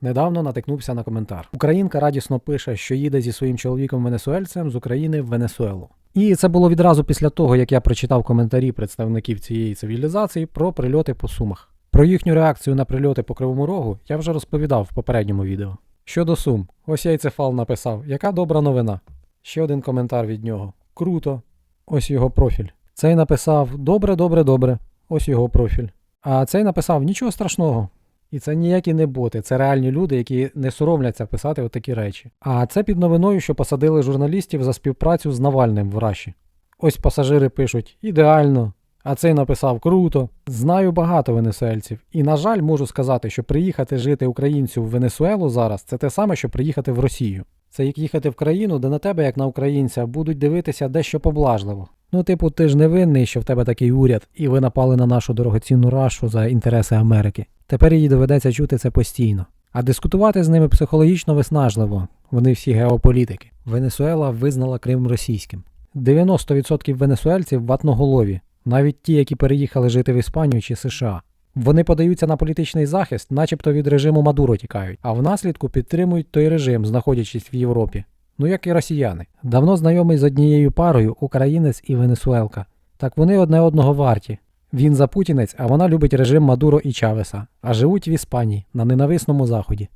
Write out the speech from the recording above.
Недавно натикнувся на коментар. Українка радісно пише, що їде зі своїм чоловіком венесуельцем з України в Венесуелу. І це було відразу після того, як я прочитав коментарі представників цієї цивілізації про прильоти по сумах. Про їхню реакцію на прильоти по Кривому Рогу я вже розповідав в попередньому відео. Щодо сум, ось яйцефал написав, яка добра новина. Ще один коментар від нього. Круто. Ось його профіль. Цей написав Добре, добре, добре. Ось його профіль. А цей написав нічого страшного. І це ніякі не боти, це реальні люди, які не соромляться писати отакі речі. А це під новиною, що посадили журналістів за співпрацю з Навальним в Раші. Ось пасажири пишуть ідеально. А цей написав круто. Знаю багато венесуельців. І, на жаль, можу сказати, що приїхати жити українцю в Венесуелу зараз це те саме, що приїхати в Росію. Це як їхати в країну, де на тебе, як на українця, будуть дивитися дещо поблажливо. Ну, типу, ти ж не винний, що в тебе такий уряд, і ви напали на нашу дорогоцінну рашу за інтереси Америки. Тепер їй доведеться чути це постійно. А дискутувати з ними психологічно виснажливо. Вони всі геополітики. Венесуела визнала Крим російським. 90% венесуельців ватноголові, навіть ті, які переїхали жити в Іспанію чи США. Вони подаються на політичний захист, начебто від режиму Мадуро тікають, а внаслідку підтримують той режим, знаходячись в Європі. Ну як і росіяни. Давно знайомий з однією парою українець і венесуелка. Так вони одне одного варті. Він запутінець, а вона любить режим Мадуро і Чавеса, а живуть в Іспанії на ненависному заході.